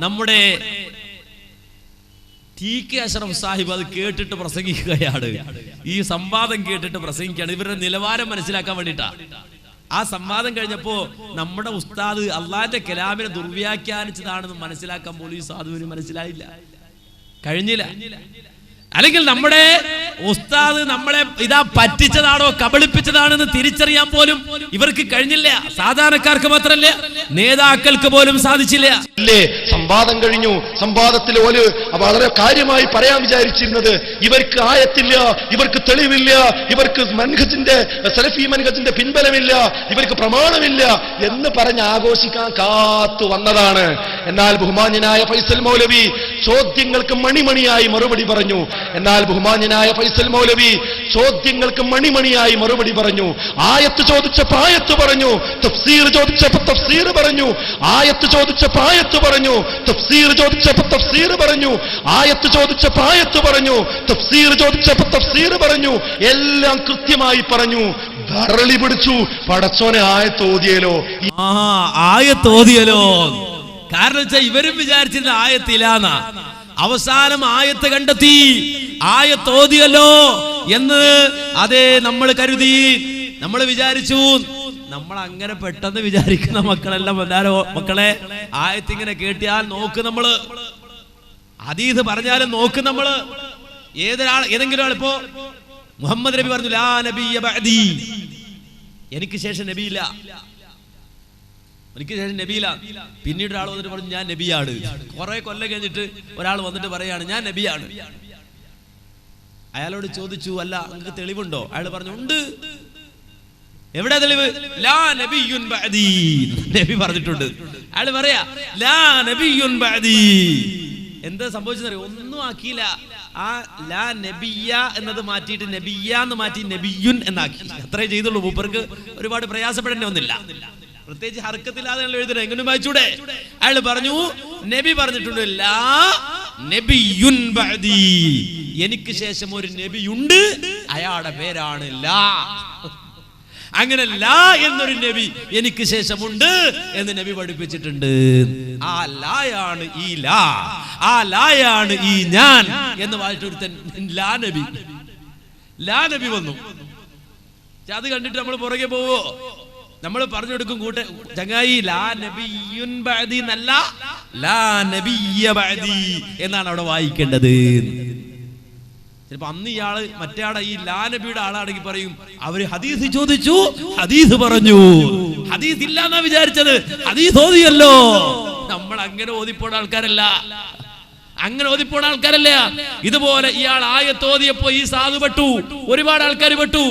നമ്മുടെ T K Ashraf Sahib അത് കേട്ടിട്ട് പ്രസംഗിക്കുകയാണ്. ഈ സംവാദം കേട്ടിട്ട് പ്രസംഗിക്കുകയാണ്. ഇവരുടെ നിലവാരം മനസ്സിലാക്കാൻ വേണ്ടിട്ടാ ആ സംവാദം കഴിഞ്ഞപ്പോ നമ്മുടെ ഉസ്താദ് അള്ളാന്റെ കലാമിനെ ദുർവ്യാഖ്യാനിച്ചതാണെന്ന് മനസ്സിലാക്കാൻ പോലും ഈ സാധുവിന് മനസ്സിലായില്ല. കഴിഞ്ഞില്ല. അല്ലെങ്കിൽ നമ്മുടെ ഉസ്താദ് നമ്മളെ ഇതാ പറ്റിച്ചതാണോ കബളിപ്പിച്ചതാണെന്ന് തിരിച്ചറിയാൻ പോലും ഇവർക്ക് കഴിഞ്ഞില്ല. സാധാരണക്കാർക്ക് മാത്രല്ല നേതാക്കൾക്ക് പോലും സാധിച്ചില്ല. സംവാദം കഴിഞ്ഞു. സംവാദത്തിൽ വളരെ കാര്യമായി പറയാൻ വിചാരിച്ചിരുന്നത് ഇവർക്ക് ആയത്തില്ല ഇവർക്ക് തെളിവില്ല ഇവർക്ക് മൻഹജിന്റെ സലഫി മൻഹജിന്റെ പിൻബലമില്ല ഇവർക്ക് പ്രമാണമില്ല എന്ന് പറഞ്ഞ് ആഘോഷിക്കാൻ കാത്തു വന്നതാണ്. എന്നാൽ ബഹുമാന്യനായ ഫൈസൽ മൗലവി ചോദ്യങ്ങൾക്ക് മണിമണിയായി മറുപടി പറഞ്ഞു. എന്നാൽ ബഹുമാന്യനായ ഫൈസൽ മൗലവി ചോദ്യങ്ങൾക്ക് മണിമണിയായി മറുപടി പറഞ്ഞു. ആയത്ത് ചോദിച്ചപ്പോ ആയത്ത് പറഞ്ഞു. തഫ്സീർ ചോദിച്ചപ്പോ തഫ്സീർ പറഞ്ഞു. ആയത്ത് ചോദിച്ചപ്പോ ആയത്ത് പറഞ്ഞു. തഫ്സീർ ചോദിച്ചപ്പോ തഫ്സീർ പറഞ്ഞു. ആയത്ത് ചോദിച്ചപ്പോ ആയത്ത് പറഞ്ഞു. തഫ്സീർ ചോദിച്ചപ്പോ തഫ്സീർ പറഞ്ഞു. എല്ലാം കൃത്യമായി പറഞ്ഞു. ധരളി പിടിച്ചു. പടച്ചോനെ ആയത്ത് ഓതിയല്ലോ. ഈ ആ ആയത്തോതിയല്ലോ കാരണം വെച്ചാൽ ഇവരും വിചാരിച്ചിരുന്ന ആയത്തിലാന്ന. അവസാനം ആയത്ത് കണ്ടെത്തി. ആയത്തോതിയല്ലോ എന്ന് അതെ നമ്മൾ കരുതി. നമ്മൾ വിചാരിച്ചു. നമ്മൾ അങ്ങനെ പെട്ടെന്ന് വിചാരിക്കുന്ന മക്കളെല്ലാം വന്നാലോ മക്കളെ ആയത്തിങ്ങനെ കേട്ടിയാൽ നോക്ക് നമ്മൾ. അതീത് പറഞ്ഞാലും നോക്ക് നമ്മൾ. ഏതൊരാൾ ഏതെങ്കിലും ആൾ ഇപ്പോ മുഹമ്മദ് നബി പറഞ്ഞു ലാ നബി എനിക്ക് ശേഷം നബിയില്ല. എനിക്ക് ശേഷം നബിയില. പിന്നീട് ഒരാൾ വന്നിട്ട് പറഞ്ഞു ഞാൻ നബിയാണ്. കുറെ കൊല്ലം കഴിഞ്ഞിട്ട് ഒരാൾ വന്നിട്ട് പറയാണ് ഞാൻ നബിയാണ്. അയാളോട് ചോദിച്ചു അല്ല നിങ്ങൾക്ക് തെളിവുണ്ടോ? അയാൾ പറഞ്ഞു ഉണ്ട്. എവിടെ തെളിവ്? ലാ നബിയുൻ ബഅദി. നബി പറഞ്ഞിട്ടുണ്ട്. അയാൾ പറയാ ലാ നബിയുൻ ബഅദി. എന്താ സംഭവിച്ചെന്നറിയോ? ഒന്നും ആക്കിയില്ല. ആ ലാ നബിയ എന്നത് മാറ്റിയിട്ട് നബിയ എന്ന് മാറ്റി നബിയുൻ എന്നാക്കി. അത്രേ ചെയ്തുള്ളൂ. മൂപ്പർക്ക് ഒരുപാട് പ്രയാസപ്പെടേണ്ടി വന്നില്ല. പ്രത്യേകിച്ച് ഹർക്കത്തില്ലാതെ എഴുതുന്നത് എങ്ങനെ വായിച്ചൂടെ? അയാൾ പറഞ്ഞു നബി പറഞ്ഞിട്ടുണ്ട് ലാ നബിയുൻ ബഅദി. എനിക്ക് ശേഷം ഒരു നബിയുണ്ട് അയാളുടെ പേരാണ് ലാ. അങ്ങനെ ലാ എന്നൊരു നബി എനിക്ക് ശേഷമുണ്ട് എന്ന് നബി പഠിപ്പിച്ചിട്ടുണ്ട്. ആ ലായാണ് ഈ ലാ ആ ലായാണ് ഈ ഞാൻ എന്ന് വായിച്ചൊരുത്തൻ ലാ നബി. ലാ നബി വന്നു. അത് കണ്ടിട്ട് നമ്മൾ പുറകെ പോവോ? നമ്മൾ പറഞ്ഞു കൊടുക്കും കൂട്ട ചങ്ങായി ലാ നബിയുൻ ബഅദി എന്നല്ല ലാ നബിയ ബഅദി എന്നാണ് അവിടെ വായിക്കേണ്ടത്. ചിലപ്പോ അന്ന് ഇയാൾ മറ്റേ ഈ ലാ നബിയുടെ ആളാണെങ്കിൽ പറയും അവർ ഹദീസ് ചോദിച്ചു ഹദീസ് പറഞ്ഞു. ഹദീസ് ഇല്ല എന്നാ വിചാരിച്ചത്. ഹദീസ് ഓതിയല്ലോ. നമ്മൾ അങ്ങനെ ഓതിപ്പോണ ആൾക്കാരല്ല. അങ്ങനെ ഓതിപ്പോണ ആൾക്കാരല്ല? ഇതുപോലെ ഇയാൾ ആയത്ത് ആയത്തോതിയപ്പോ ഈ സാധു പെട്ടു. ഒരുപാട് ആൾക്കാർ പെട്ടു.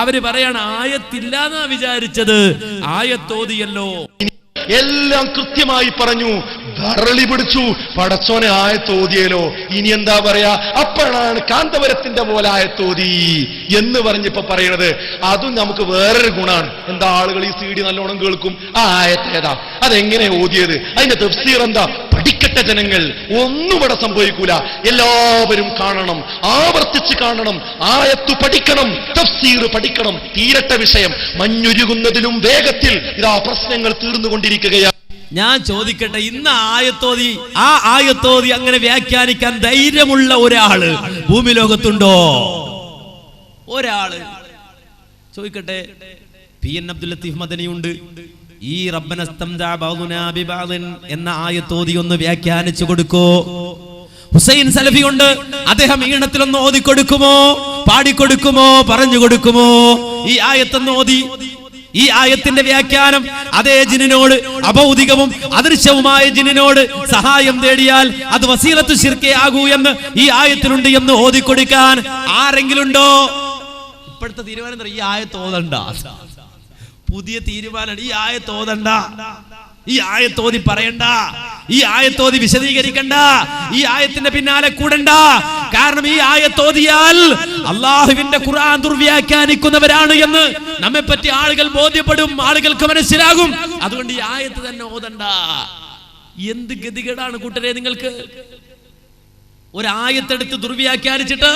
അവർ പറയാണ് ആയത്തില്ലാന്നാ വിചാരിച്ചത്. ആയത്തോതിയല്ലോ എല്ലാം കൃത്യമായി പറഞ്ഞു. ധരളി പിടിച്ചു. പടച്ചോനെ ആയത്തോതിയല്ലോ ഇനി എന്താ പറയാ? അപ്പോഴാണ് കാന്തപുരത്തിന്റെ പോലെ ആയത്തോതി എന്ന് പറഞ്ഞിപ്പോ പറയണത്. അതും നമുക്ക് വേറൊരു ഗുണാണ്. എന്താ ആളുകൾ ഈ സി ഡി നല്ലോണം കേൾക്കും? ആ ആയത്തേതാ അതെങ്ങനെ ഓതിയത്? അതിന്റെ തഫ്സീർ എന്താ? പഠിക്കട്ടെ ജനങ്ങൾ ഒന്നും ഇവിടെ സംഭവിക്കൂല. എല്ലാവരും കാണണം ആവർത്തിച്ച് കാണണം ആയത്ത് പഠിക്കണം തഫ്സീർ പഠിക്കണം തീരട്ട വിഷയം. മഞ്ഞുരുകുന്നതിലും വേഗത്തിൽ ഇതാ പ്രശ്നങ്ങൾ തീർന്നുകൊണ്ടിരിക്കുകയാണ്. ഞാൻ ചോദിക്കട്ടെ ഇന്ന് ആയത്തോതി ആ ആയത്തോതി അങ്ങനെ വ്യാഖ്യാനിക്കാൻ ധൈര്യമുള്ള ഒരാൾ ഭൂമി ലോകത്തുണ്ടോ? ഒരാൾ. ചോദിക്കട്ടെ പി എൻ അബ്ദുൽ ലത്തീഫ് മദനിയുണ്ട്. ഈ എന്ന ആയത്തോതി ഒന്ന് വ്യാഖ്യാനിച്ചു കൊടുക്കോ. ഹുസൈൻ സലഫി കൊണ്ട് അദ്ദേഹം ഈണത്തിലൊന്ന് ഓതി കൊടുക്കുമോ പാടിക്കൊടുക്കുമോ? പറഞ്ഞു കൊടുക്കുമോ ഈ ആയത്തൊന്ന് ഓതി. ഈ ആയത്തിന്റെ വ്യാഖ്യാനം അതേ ജിനിനോട് അഭൗതികവും അദൃശ്യവുമായ ജിനിനോട് സഹായം തേടിയാൽ അത് വസീലത്ത് ശിർക്കയാകൂ എന്ന് ഈ ആയത്തിലുണ്ട് എന്ന് ഓതിക്കൊടുക്കാൻ ആരെങ്കിലും ഉണ്ടോ ഇപ്പോഴത്തെ തീരുമാനം ഈ ആയത്ത് ഓതണ്ട? പുതിയ തീരുമാനം ഈ ആയത്ത് ഓതണ്ട ഈ ആയത്തോതി പറയണ്ട. ഈ ആയത്തോതി വിശദീകരിക്കണ്ട. ഈ ആയത്തിന്റെ പിന്നാലെ കൂടണ്ട. കാരണം ഈ ആയത്തോതിയാൽ അള്ളാഹുവിന്റെ ഖുർആൻ ദുർവ്യാഖ്യാനിക്കുന്നവരാണ് എന്ന് നമ്മെ പറ്റി ആളുകൾ ബോധ്യപ്പെടും ആളുകൾക്ക് മനസ്സിലാകും. അതുകൊണ്ട് ഈ ആയത്ത് തന്നെ ഓതണ്ട. എന്ത് ഗതികേടാണ് കൂട്ടരെ നിങ്ങൾക്ക്? ഒരു ആയത്തെടുത്ത് ദുർവ്യാഖ്യാനിച്ചിട്ട്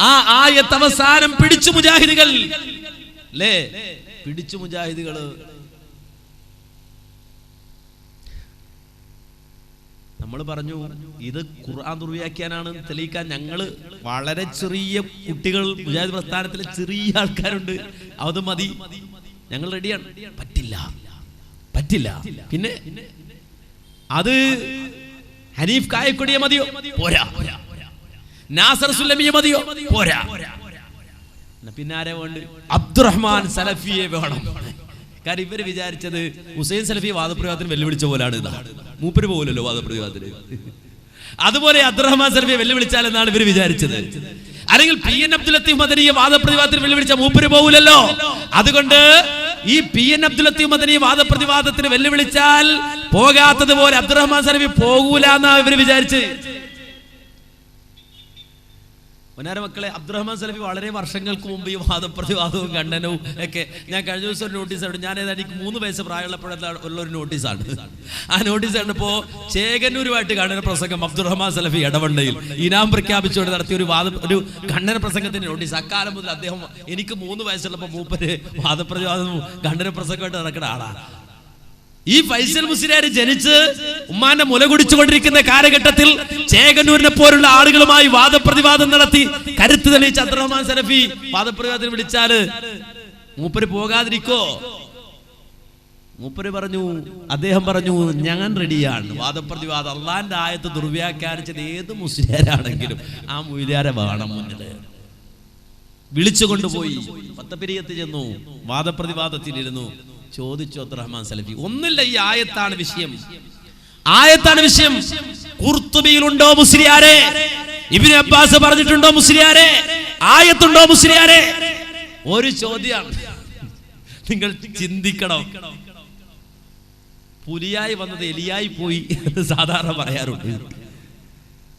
ആ ആയത്ത് അവസാനം പിടിച്ചു മുജാഹിദികൾ. പിടിച്ചു മുജാഹിദികൾ. നമ്മൾ പറഞ്ഞു ഇത് ഖുർആൻ ദുർവ്യാഖ്യാനാണ് തെളിയിക്കാൻ ഞങ്ങൾ വളരെ ചെറിയ കുട്ടികൾ മുജാഹിദ് പ്രസ്ഥാനത്തിലെ ചെറിയ ആൾക്കാരുണ്ട്. അത് മതി. ഞങ്ങൾ റെഡിയാണ് പറ്റില്ല. പറ്റില്ല. പിന്നെ അത് ഹനീഫ് കായക്കൊടിയെ മതിയോ? പോരാ. നാസർ സുല്ലമിയെ മതിയോ? പോരാ. പിന്നെ ആരെ വേണ്ട അബ്ദുറഹ്മാൻ സലഫിയെ വേണം. കാരണം ഇവർ വിചാരിച്ചത് ഹുസൈൻ സലഫി വാദപ്രയോഗത്തിന് വെല്ലുവിളിച്ച പോലാണ് മൂപ്പര് പോലല്ലോ വാദപ്രയോഗത്തിന്. അതുപോലെ അബ്ദുറഹ്മാൻ സലഫിയെ വെല്ലുവിളിച്ചാൽ എന്നാണ് ഇവർ വിചാരിച്ചത്. അല്ലെങ്കിൽ പി എൻ അബ്ദുൽ ലത്തീഫ് മദനിയെ വാദപ്രതിവാദത്തിന് വെല്ലുവിളിച്ച മൂപ്പര് പോകില്ലല്ലോ അതുകൊണ്ട് ഈ പി എൻ അബ്ദുൽ ലത്തീഫ് മദനി വാദപ്രതിവാദത്തിന് വെല്ലുവിളിച്ചാൽ പോകാത്തതുപോലെ അബ്ദുറഹ്മാൻ സലഫി പോകൂല എന്നാ ഇവർ വിചാരിച്ച് പൊന്നാര മക്കളെ അബ്ദുറഹ്മാൻ സലഫി വളരെ വർഷങ്ങൾക്ക് മുമ്പ് ഈ വാദപ്രതിവാദവും ഖണ്ഡനവും ഒക്കെ ഞാൻ കഴിഞ്ഞ ദിവസം ഒരു നോട്ടീസ് ആണ് ഞാൻ ഏതാണ്ട് എനിക്ക് മൂന്ന് വയസ്സ് പ്രായമുള്ളപ്പോഴത്തെ ഉള്ള ഒരു നോട്ടീസാണ് ആ നോട്ടീസ് കണ്ടപ്പോൾ ചേകന്നൂരുമായിട്ട് ഖണ്ഡന പ്രസംഗം അബ്ദുറഹ്മാൻ സലഫി ഇടവണ്ണയിൽ ഇനാം പ്രഖ്യാപിച്ചുകൊണ്ട് നടത്തിയ ഒരു വാദ ഒരു ഖണ്ഡന പ്രസംഗത്തിന്റെ നോട്ടീസ് അക്കാലം മുതൽ അദ്ദേഹം എനിക്ക് മൂന്ന് വയസ്സുള്ളപ്പോൾ മൂപ്പര് വാദപ്രതിവാദവും ഖണ്ഡന പ്രസംഗമായിട്ട് നടക്കുന്ന ആളാണ് ഈ ഫൈസൽ മുസ്ലിയാർ ജനിച്ച് ഉമ്മാന്റെ മുല കുടിച്ചുകൊണ്ടിരിക്കുന്ന കാലഘട്ടത്തിൽ ചേകന്നൂരിനെ പോലുള്ള ആളുകളുമായി വാദപ്രതിവാദം നടത്തി കരുത്ത് തെളിയിച്ച അബ്ദുറഹ്മാൻ സലഫി വാദപ്രതിവാദത്തിന് വിളിച്ചാൽ മൂപ്പര് പോകാതിരിക്കോ? മൂപ്പര് പറഞ്ഞു അദ്ദേഹം പറഞ്ഞു ഞാൻ റെഡിയാണ്. വാദപ്രതിവാദം അള്ളാന്റെ ആയത്ത് ദുർവ്യാഖ്യാനിച്ചത് ഏത് മുസ്ലിയാരാണെങ്കിലും ആ മുയിലാരെ വേണം മുന്നിൽ. വിളിച്ചുകൊണ്ടുപോയി. പത്തപ്പിരിയത്ത് ചെന്നു. വാദപ്രതിവാദത്തിലിരുന്നു. ചോദിച്ചു അബ്ദുറഹ്മാൻ സലഫി ഒന്നില്ല ഈ ആയത്താണ് വിഷയം. ആയത്താണ് വിഷയം. കുർത്തുബിയിലുണ്ടോ മുസ്ലിയാരെ? ഇബിന് അബ്ബാസ് പറഞ്ഞിട്ടുണ്ടോ മുസ്ലിയാരെ? ആയത്തുണ്ടോ മുസ്ലിയാരെ? ഒരു ചോദ്യമാണ്. നിങ്ങൾ ചിന്തിക്കണം? പുലിയായി വന്നത് എലിയായി പോയി എന്ന് സാധാരണ പറയാറുണ്ട്.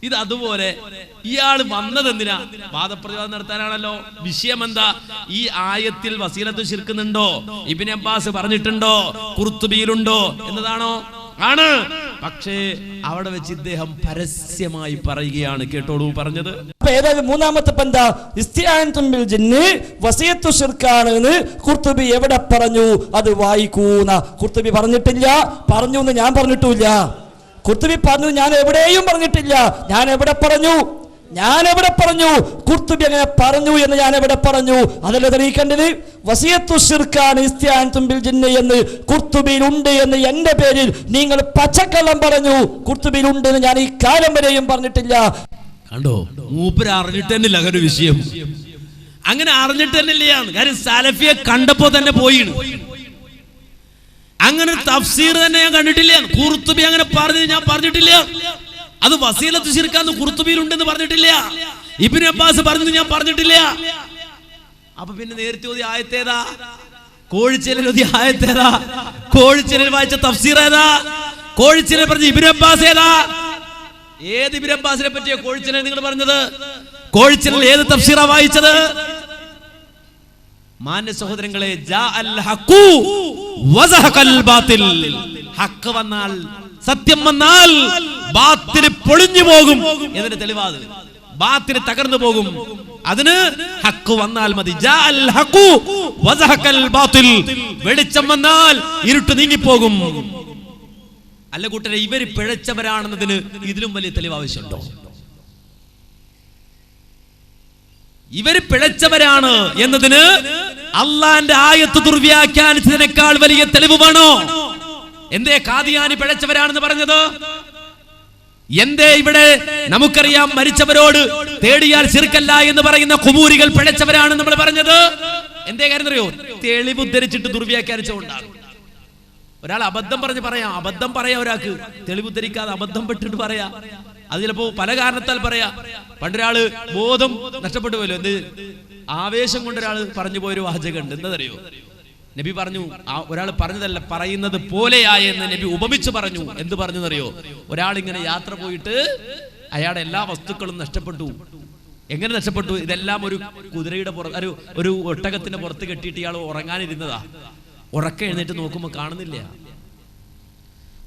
ഇത് അതുപോലെ ഇയാൾ വന്നത് എന്തിനാ വാദപ്രതിവാദം നടത്താനാണല്ലോ. വിഷയം എന്താ ഈ ആയത്തിൽ വസീലത്ത് ശിർക്കുന്നുണ്ടോ? ഇബിൻ അബ്ബാസ് പറഞ്ഞിട്ടുണ്ടോ? കുർത്തുബിയിലുണ്ടോ? എന്നതാണോ? ആണ്. പക്ഷേ അവിടെ വെച്ച് ഇദ്ദേഹം പരസ്യമായി പറയുകയാണ്. കേട്ടോളൂ പറഞ്ഞത്. ഏതായാലും മൂന്നാമത്തെ പന്ത ഇസ്തിയാൻതുമ്പിൽ ജിന്ന് വസിയത്തു ഷിർക്കാണ് എന്ന് കുർത്തുബി എവിടെ പറഞ്ഞു? അത് വായിക്കൂന്ന. കുർത്തുബി പറഞ്ഞിട്ടില്ല. പറഞ്ഞു എന്ന് ഞാൻ പറഞ്ഞിട്ടില്ല കുർത്തുബി പറഞ്ഞു ഞാൻ എവിടെയും പറഞ്ഞിട്ടില്ല. ഞാൻ എവിടെ പറഞ്ഞു? ഞാൻ എവിടെ പറഞ്ഞു? കുർത്തുബി അങ്ങനെ പറഞ്ഞു എന്ന് ഞാൻ എവിടെ പറഞ്ഞു? അതല്ല തെളിയിക്കേണ്ടത്? വസിയത്തു ഷിർഖാൻ ഇസ്ത്യാൻ തുമ്പിൽ ജിന്ന എന്ന് കുർത്തുബിയിൽ ഉണ്ട് എന്ന് എന്റെ പേരിൽ നിങ്ങൾ പച്ചക്കള്ളം പറഞ്ഞു. കുർത്തുബിയിൽ ഉണ്ട് എന്ന് ഞാൻ ഈ കാലം വരെയും പറഞ്ഞിട്ടില്ല. കണ്ടോ? മൂപ്പര് അറിഞ്ഞിട്ട് തന്നെ അങ്ങനെ വിഷയം. അങ്ങനെ അറിഞ്ഞിട്ട് തന്നെയില്ല കാര്യം സലഫിയെ കണ്ടപ്പോ തന്നെ പോയിണ്. അങ്ങനെ തഫ്സീർ തന്നെ ഞാൻ കണ്ടിട്ടില്ല. കുർത്തുബി അങ്ങനെ പറഞ്ഞു ഞാൻ പറഞ്ഞിട്ടില്ല. അത് വസീലത്ത് ശിർക്കാന്ന് കുർത്തുബിയിൽ ഉണ്ടെന്ന് പറഞ്ഞിട്ടില്ല. ഇബിൻ അബ്ബാസ് പറഞ്ഞു ഞാൻ പറഞ്ഞിട്ടില്ല. അപ്പൊ പിന്നെ നേരത്തെ ഓതി ആയത്തേതാ? കോഴിച്ചേലിൽ ഓതി ആയത്തേതാ? കോഴിച്ചേലിൽ വായിച്ച തഫ്സീർ ഏതാ? കോഴിച്ചേലിൽ പറഞ്ഞ ഇബിൻ അബ്ബാസ് ഏതാ? ഏത് ഇബിൻ അബ്ബാസിനെ പറ്റിയ കോഴിച്ചേലിൽ നിങ്ങൾ പറഞ്ഞത്? കോഴിച്ചേലിൽ ഏത് തഫ്സീറാ വായിച്ചത്? മാന്യ സഹോദരങ്ങളെ ഹക്ക് വന്നാൽ സത്യം വന്നാൽ ബാത്തിന് പൊളിഞ്ഞു പോകും. എന്നതിന്റെ തെളിവാത്? ബാത്തിന് തകർന്നു പോകും. അതിന് ഹക്ക് വന്നാൽ മതി. വെളിച്ചം വന്നാൽ ഇരുട്ട് നീങ്ങിപ്പോകും. അല്ല കൂട്ടരെ ഇവർ പിഴച്ചവരാണെന്നതിന് ഇതിലും വലിയ തെളിവ് ആവശ്യമുണ്ടോ ഇവർ പിഴച്ചവരാണ് എന്നതിന് അള്ളാന്റെ ആയത്ത് ദുർവ്യാഖ്യാനിച്ചതിനേക്കാൾ വലിയ തെളിവ് വേണോ എന്തേ കാദിയാനി പിഴച്ചവരാണെന്ന് പറഞ്ഞത്? എന്തേ ഇവിടെ നമുക്കറിയാം മരിച്ചവരോട് തേടിയാൽ ചെറുക്കല്ല എന്ന് പറയുന്ന കുമൂരികൾ പിഴച്ചവരാണ് നമ്മൾ പറഞ്ഞത്? എന്തേ കാര്യം അറിയോ തെളിവ് ഉദ്ധരിച്ചിട്ട് ദുർവ്യാഖ്യാനിച്ചുകൊണ്ടാണ് ഒരാൾ അബദ്ധം പറഞ്ഞ് പറയാം. അബദ്ധം പറയാ ഒരാൾക്ക്. തെളിവ് ഉദ്ധരിക്കാതെ അബദ്ധം പെട്ടിട്ട് പറയാ. അത് ചിലപ്പോ പല കാരണത്താൽ പറയാ. പണ്ടൊരാൾ ബോധം നഷ്ടപ്പെട്ടു പോലും എന്ത്? ആവേശം കൊണ്ട് ഒരാൾ പറഞ്ഞു പോയൊരു വാചകമുണ്ട്. എന്തറിയോ നബി പറഞ്ഞു ഒരാൾ പറഞ്ഞതല്ല പറയുന്നത് പോലെയായ എന്ന് നബി ഉപമിച്ച് പറഞ്ഞു. എന്ത് പറഞ്ഞു എന്നറിയോ ഒരാൾ ഇങ്ങനെ യാത്ര പോയിട്ട് അയാളുടെ എല്ലാ വസ്തുക്കളും നഷ്ടപ്പെട്ടു. എങ്ങനെ നഷ്ടപ്പെട്ടു? ഇതെല്ലാം ഒരു കുതിരയുടെ പുറത്ത് ഒരു ഒരു ഒട്ടകത്തിന്റെ പുറത്ത് കെട്ടിയിട്ട് ഇയാൾ ഉറങ്ങാനിരുന്നതാ. ഉറക്കം എഴുന്നേറ്റ് നോക്കുമ്പോ കാണുന്നില്ല.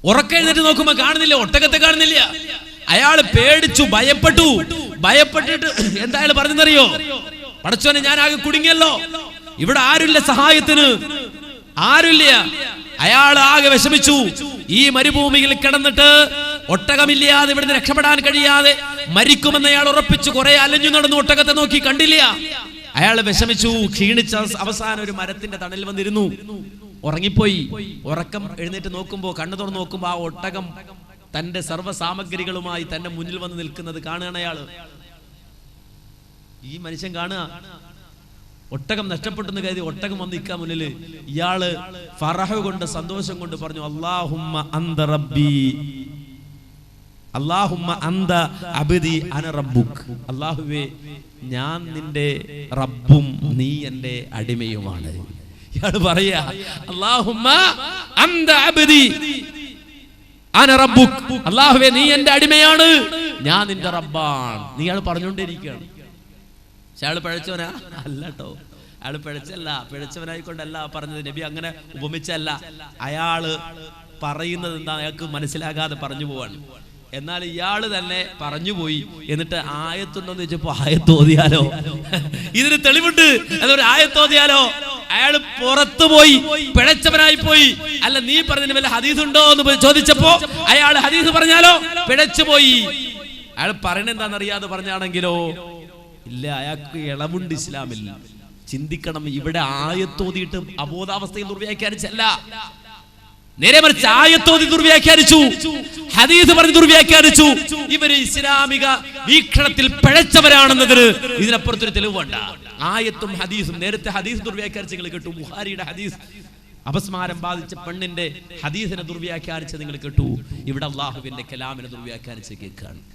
ഉറക്കം എഴുന്നേറ്റ് നോക്കുമ്പോ കാണുന്നില്ല. ഒട്ടകത്തെ കാണുന്നില്ല. അയാൾ പേടിച്ചു ഭയപ്പെട്ടു. ഭയപ്പെട്ടിട്ട് എന്തായാലും പറഞ്ഞെന്നറിയോ? പടച്ചോനെ ഞാൻ ആകെ കുടുങ്ങിയല്ലോ. ഇവിടെ ആരുമില്ല സഹായത്തിന്. ആരുമില്ല. അയാൾ ആകെ വിഷമിച്ചു. ഈ മരുഭൂമിയിൽ കിടന്നിട്ട് ഒട്ടകമില്ലാതെ ഇവിടുന്ന് രക്ഷപ്പെടാൻ കഴിയാതെ മരിക്കുമെന്ന് അയാൾ ഉറപ്പിച്ചു. കുറെ അലഞ്ഞു നടന്നു ഒട്ടകത്തെ നോക്കി കണ്ടില്ല. അയാൾ വിഷമിച്ചു. ക്ഷീണിച്ച അവസാനം ഒരു മരത്തിന്റെ തണലിൽ വന്നിരുന്നു. ഉറങ്ങിപ്പോയി. ഉറക്കം എഴുന്നേറ്റ് നോക്കുമ്പോ കണ്ണു തുറന്ന് നോക്കുമ്പോ ആ ഒട്ടകം തന്റെ സർവ സാമഗ്രികളുമായി തന്റെ മുന്നിൽ വന്ന് നിൽക്കുന്നത് കാണുകയാണ് അയാൾ. ഈ മനുഷ്യൻ കാണുക. ഒട്ടകം നഷ്ടപ്പെട്ടെന്ന് കരുതി ഒട്ടകം വന്ന് നിൽക്കാൻ മുന്നിൽ ഇയാൾ ഫറഹ കൊണ്ട് സന്തോഷം കൊണ്ട് പറഞ്ഞു അള്ളാഹുമ്മ അന്ത റബ്ബി. അള്ളാഹുമ്മ അന്ത അബിദി അന റബ്ബുക്ക് അള്ളാഹുവേ ഞാൻ നിന്റെ റബ്ബും നീ എന്റെ അടിമയുമാണ്. ഇയാൾ പറയാ അള്ളാഹുമ്മ അന്ത അബദി. അള്ളാഹുവേ നീ എന്റെ അടിമയാണ്. ഞാൻ നിന്റെ റബ്ബാണ്. നീ അയാൾ പറഞ്ഞുകൊണ്ടിരിക്കുകയാണ് പക്ഷെ അയാൾ പിഴച്ചവനാ? അല്ല കേട്ടോ അയാൾ പിഴച്ചല്ല. പിഴച്ചവനായിക്കൊണ്ടല്ല പറഞ്ഞത്. നബി അങ്ങനെ ഉപമിച്ചല്ല. അയാൾ പറയുന്നത് എന്താ? അയാൾക്ക് മനസ്സിലാകാതെ പറഞ്ഞു പോവാണ്. എന്നാൽ ഇയാൾ തന്നെ പറഞ്ഞു പോയി. എന്നിട്ട് ആയത്തുണ്ടോന്ന് ചോദിച്ചപ്പോ ആയത്തോതിയാലോ? ഇതിന് തെളിവുണ്ട്. അതൊരു ആയത്തോതിയാലോ? അയാൾ പുറത്തു പോയി പിഴച്ചവനായി പോയി. അല്ല നീ പറഞ്ഞതിന് വല്ല ഹദീസ് ഉണ്ടോ എന്ന് ചോദിച്ചപ്പോ അയാൾ ഹദീസ് പറഞ്ഞാലോ? പിഴച്ചു പോയി. അയാൾ പറയണെന്താണെന്നറിയാതെ പറഞ്ഞാണെങ്കിലോ? ഇല്ല അയാൾക്ക് ഇളവുണ്ട് ഇസ്ലാമിൽ. ചിന്തിക്കണം ഇവിടെ ആയത്തോതിയിട്ട് അബോധാവസ്ഥയിൽ ദുർവ്യാഖ്യാനിച്ചല്ല. നേരെ മറിച്ച് ആയത്തോതി ദുർവ്യാഖ്യാനിച്ചു. ഹദീസ് പറഞ്ഞ് ദുർവ്യാഖ്യാനിച്ചു. ഇവർ ഇസ്ലാമിക വീക്ഷണത്തിൽ പിഴച്ചവരാണെന്നതിന് ഇതിനപ്പുറത്തൊരു തെളിവ് വേണ്ട ആയത്തും ഹദീസും. നേരത്തെ ഹദീസ് ദുർവ്യാഖ്യാനിച്ച് കേട്ടു. ബുഹാരിയുടെ ഹദീസ് അപസ്മാരം ബാധിച്ച പെണ്ണിന്റെ ഹദീസിനെ ദുർവ്യാഖ്യാനിച്ച് നിങ്ങൾ കേട്ടു. ഇവിടെ അള്ളാഹുവിന്റെ കലാമിനെ ദുർവ്യാഖ്യാനിച്ച് കേൾക്കുകയാണ്.